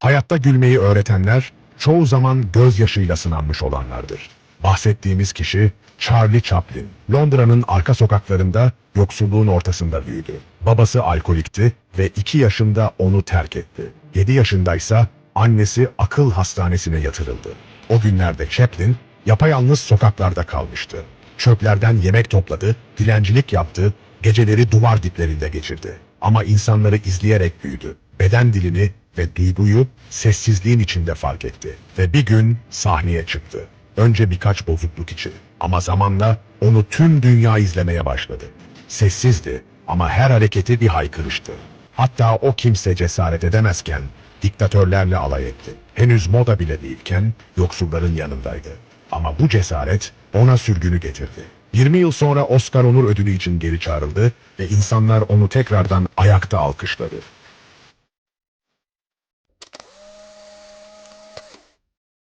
Hayatta gülmeyi öğretenler çoğu zaman gözyaşıyla sınanmış olanlardır. Bahsettiğimiz kişi Charlie Chaplin. Londra'nın arka sokaklarında yoksulluğun ortasında büyüdü. Babası alkolikti ve 2 yaşında onu terk etti. 7 yaşındaysa annesi akıl hastanesine yatırıldı. O günlerde Chaplin yapayalnız sokaklarda kalmıştı. Çöplerden yemek topladı, dilencilik yaptı, geceleri duvar diplerinde geçirdi. Ama insanları izleyerek büyüdü. Beden dilini ve duyguyu sessizliğin içinde fark etti. Ve bir gün sahneye çıktı. Önce birkaç bozukluk için ama zamanla onu tüm dünya izlemeye başladı. Sessizdi ama her hareketi bir haykırıştı. Hatta o kimse cesaret edemezken diktatörlerle alay etti. Henüz moda bile değilken yoksulların yanındaydı. Ama bu cesaret ona sürgünü getirdi. 20 yıl sonra Oscar Onur Ödülü için geri çağrıldı ve insanlar onu tekrardan ayakta alkışladı.